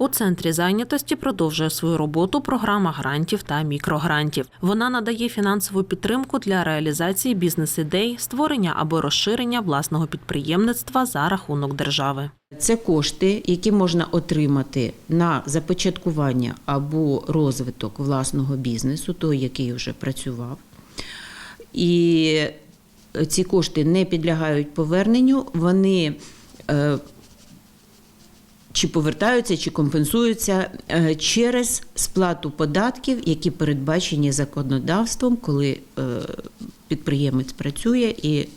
У центрі зайнятості продовжує свою роботу програма грантів та мікрогрантів. Вона надає фінансову підтримку для реалізації бізнес-ідей, створення або розширення власного підприємництва за рахунок держави. Це кошти, які можна отримати на започаткування або розвиток власного бізнесу, той, який вже працював. І ці кошти не підлягають поверненню, вони е, чи повертаються, чи компенсуються е, через сплату податків, які передбачені законодавством, коли е, підприємець працює і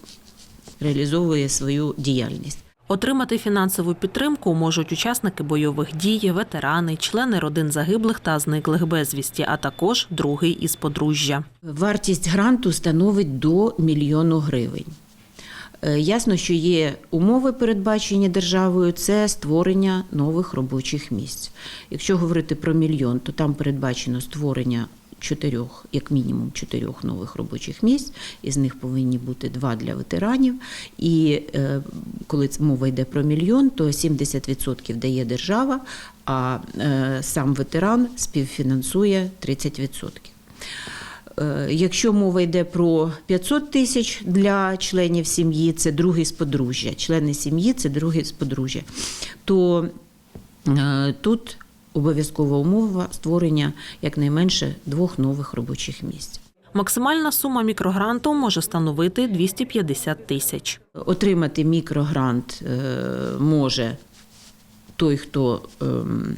реалізовує свою діяльність. Отримати фінансову підтримку можуть учасники бойових дій, ветерани, члени родин загиблих та зниклих безвісті, а також другий із подружжя. Вартість гранту становить до мільйону гривень. Е, Ясно, що є умови, передбачені державою, це створення нових робочих місць. Якщо говорити про мільйон, то там передбачено створення чотирьох, як мінімум чотирьох нових робочих місць, із них повинні бути два для ветеранів. І е, коли мова йде про мільйон, то 70% дає держава, а е, сам ветеран співфінансує 30%. Е, Якщо мова йде про 500 тисяч для членів сім'ї, це другий з подружжя. Члени сім'ї це другий з подружжя. То е, тут обов'язкова умова створення якнайменше двох нових робочих місць. Максимальна сума мікрогранту може становити 250 тисяч. Отримати мікрогрант е, може той, хто ем,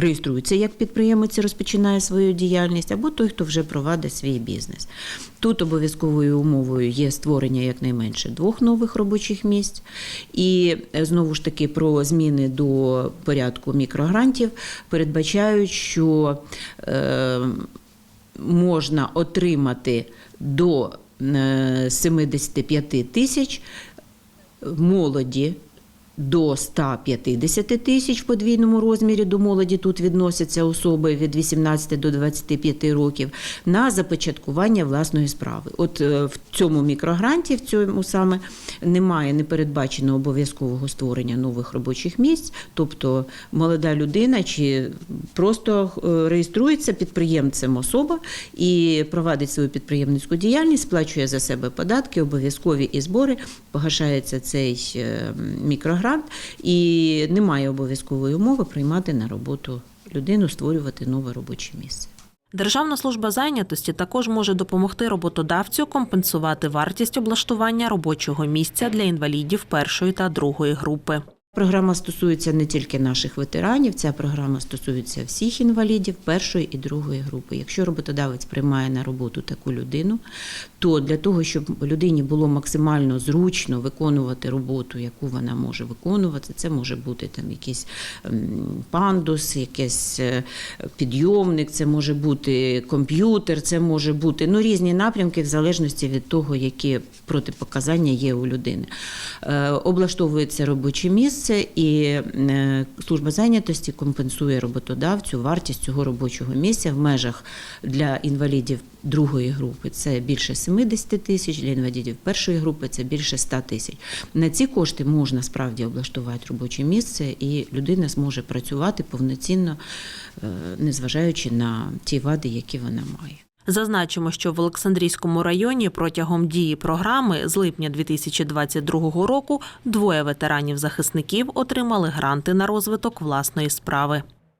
реєструється як підприємець і розпочинає свою діяльність, або той, хто вже провадить свій бізнес. Тут обов'язковою умовою є створення якнайменше двох нових робочих місць. І е, знову ж таки про зміни до порядку мікрогрантів передбачають, що е, можна отримати до е, 75 тисяч молоді до 150 тисяч в подвійному розмірі до молоді тут відносяться особи від 18 до 25 років на започаткування власної справи. От е, в цьому мікрогранті, в цьому саме немає не передбачено обов'язкового створення нових робочих місць, тобто молода людина чи просто е, реєструється підприємцем особа і провадить свою підприємницьку діяльність, сплачує за себе податки, обов'язкові і збори, погашається цей е, мікрогрант, і немає обов'язкової умови приймати на роботу людину, створювати нове робоче місце. Державна служба зайнятості також може допомогти роботодавцю компенсувати вартість облаштування робочого місця для інвалідів першої та другої групи. Програма стосується не тільки наших ветеранів, ця програма стосується всіх інвалідів першої і другої групи. Якщо роботодавець приймає на роботу таку людину, то для того, щоб людині було максимально зручно виконувати роботу, яку вона може виконувати, це може бути там якийсь ем, пандус, якийсь е, підйомник, це може бути комп'ютер, це може бути ну, різні напрямки в залежності від того, які протипоказання є у людини. Е, Облаштовується робоче місце, і е, служба зайнятості компенсує роботодавцю вартість цього робочого місця в межах для інвалідів другої групи це більше 70 тисяч, для інвалідів першої групи це більше 100 тисяч. На ці кошти можна справді облаштувати робоче місце, і людина зможе працювати повноцінно, е, незважаючи на ті вади, які вона має. Зазначимо, що в Олександрійському районі протягом дії програми з липня 2022 року двоє ветеранів-захисників отримали гранти на розвиток власної справи.